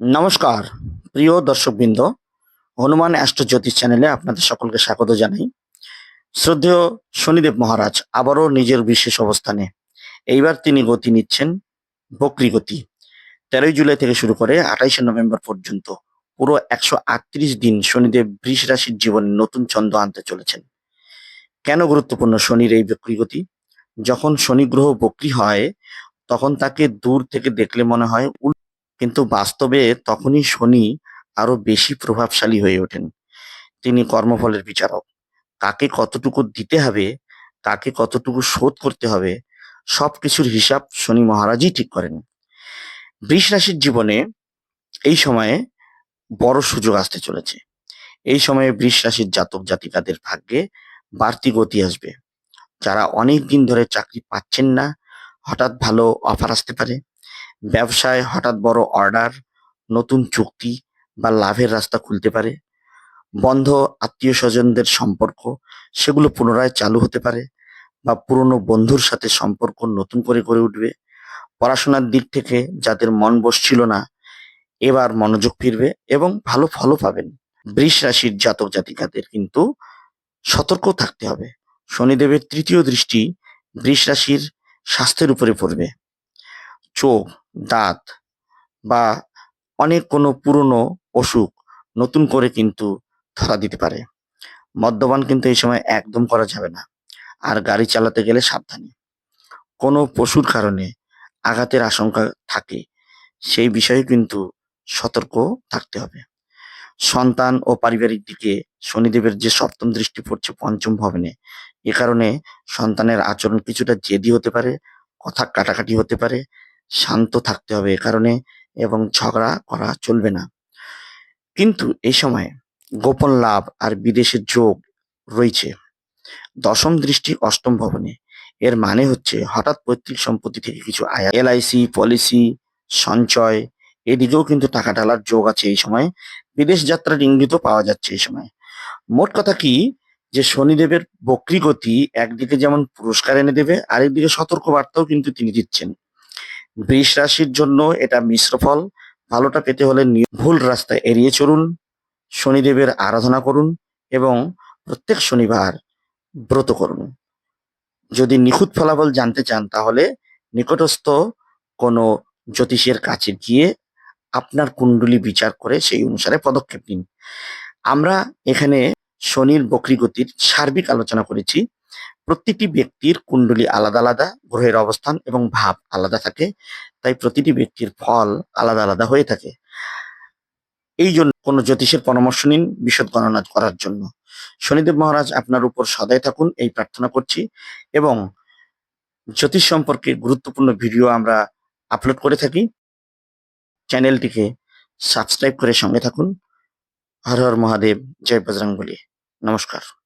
নমস্কার, প্রিয় দর্শকবৃন্দ, হনুমান অ্যাস্ট্রো জ্যোতিষ চ্যানেলে আপনাদের সকলকে স্বাগত জানাই। শ্রদ্ধেয় শনিদেব মহারাজ, আবারও নিজের বিশেষ অবস্থানে। এইবার তিনি গতি নিচ্ছেন, বক্রি গতি। তেরোই জুলাই থেকে শুরু করে আঠাইশে নভেম্বর পর্যন্ত পুরো একশো আটত্রিশ দিন শনিদেব বৃষ রাশির জীবনে নতুন ছন্দ আনতে চলেছেন। কেন গুরুত্বপূর্ণ শনির এই বক্রি গতি? যখন শনি গ্রহ বক্রি হয়, তখন তাকে দূর থেকে দেখলে মনে হয় কিন্তু বাস্তবে তখনই শনি আরও বেশি প্রভাবশালী হয়ে ওঠেন। তিনি কর্মফলের বিচারক। কাকে কতটুকু দিতে হবে কাকে কতটুকু শোধ করতে হবে, সবকিছুর হিসাব শনি মহারাজই ঠিক করেন। বৃষ রাশির জীবনে এই সময়ে বড় সুযোগ আসতে চলেছে। এই সময়ে বৃষ রাশির জাতক জাতিকাদের ভাগ্যে বাড়তি গতি আসবে। যারা অনেক দিন ধরে চাকরি পাচ্ছেন না, হঠাৎ ভালো অফার আসতে পারে। ব্যবসায় হঠাৎ বড় অর্ডার নতুন চুক্তি বা লাভের রাস্তা খুলতে পারে। বন্ধ আত্মীয় স্বজনদের সম্পর্ক, সেগুলো পুনরায় চালু হতে পারে বা পুরনো বন্ধুর সাথে সম্পর্ক নতুন করে গড়ে উঠবে। পড়াশোনার দিক থেকে যাদের মন বসছিল না, এবার মনোযোগ ফিরবে এবং ভালো ফলও পাবেন। বৃষ রাশির জাতক জাতিকাদের কিন্তু সতর্ক থাকতে হবে। শনিদেবের তৃতীয় দৃষ্টি বৃষ রাশির স্বাস্থ্যের উপরে পড়বে। চোখ দাঁত বা অনেক কোনো পুরনো অসুখ নতুন করে কিন্তু ধরা দিতে পারে। মদ্যপান কিন্তু এই সময় একদম করা যাবে না আর গাড়ি চালাতে গেলে সাবধানে। কোনো পশুর কারণে আঘাতের আশঙ্কা থাকে সেই বিষয়ে কিন্তু সতর্ক থাকতে হবে। সন্তান ও পারিবারিক দিকে শনিদেবের যে সপ্তম দৃষ্টি পড়ছে পঞ্চম ভবনে, এ কারণে সন্তানের আচরণ কিছুটা জেদি হতে পারে, কথা কাটাকাটি হতে পারে শান্ত থাকতে হবে এ কারণে এবং ঝগড়া করা চলবে না। কিন্তু এই সময় গোপন লাভ আর বিদেশের যোগ রয়েছে। দশম দৃষ্টি অষ্টম ভবনে। এর মানে হচ্ছে হঠাৎ পৈতৃক সম্পত্তি থেকে কিছু আয় এলআইসি পলিসি, সঞ্চয়, এদিকেও কিন্তু টাকা ঢালার যোগ আছে এই সময়। বিদেশ যাত্রার ইঙ্গিতও পাওয়া যাচ্ছে এই সময়। মোট কথা কি? যে শনিদেবের বক্রি গতি একদিকে যেমন পুরস্কার এনে দেবে, আরেকদিকে সতর্ক বার্তাও কিন্তু তিনি দিচ্ছেন। বৃষ রাশির জন্য এটা মিশ্র ফল। ভালোটা পেতে হলে ভুল রাস্তা এড়িয়ে চলুন, শনিদেবের আরাধনা করুন এবং প্রত্যেক শনিবার ব্রত করুন। যদি নিখুঁত ফলাফল জানতে চান তাহলে নিকটস্থ কোনো জ্যোতিষের কাছে গিয়ে আপনার কুণ্ডলী বিচার করে সেই অনুসারে পদক্ষেপ নিন। আমরা এখানে শনির বক্রি গতির সার্বিক আলোচনা করেছি। প্রতিটি ব্যক্তির কুণ্ডলী আলাদা আলাদা, গ্রহের অবস্থান এবং ভাব আলাদা থাকে, তাই প্রতিটি ব্যক্তির ফল আলাদা আলাদা হয়ে থাকে। এই জন্য কোনো জ্যোতিষের পরামর্শ নিন বিশদ গণনা করার জন্য। শনিদেব মহারাজ আপনার উপর সদায় থাকুন, এই প্রার্থনা করছি এবং জ্যোতিষ সম্পর্কে গুরুত্বপূর্ণ ভিডিও আমরা আপলোড করে থাকি। চ্যানেলটিকে সাবস্ক্রাইব করে সঙ্গে থাকুন। হর হর মহাদেব, জয় বজরং বলি নমস্কার।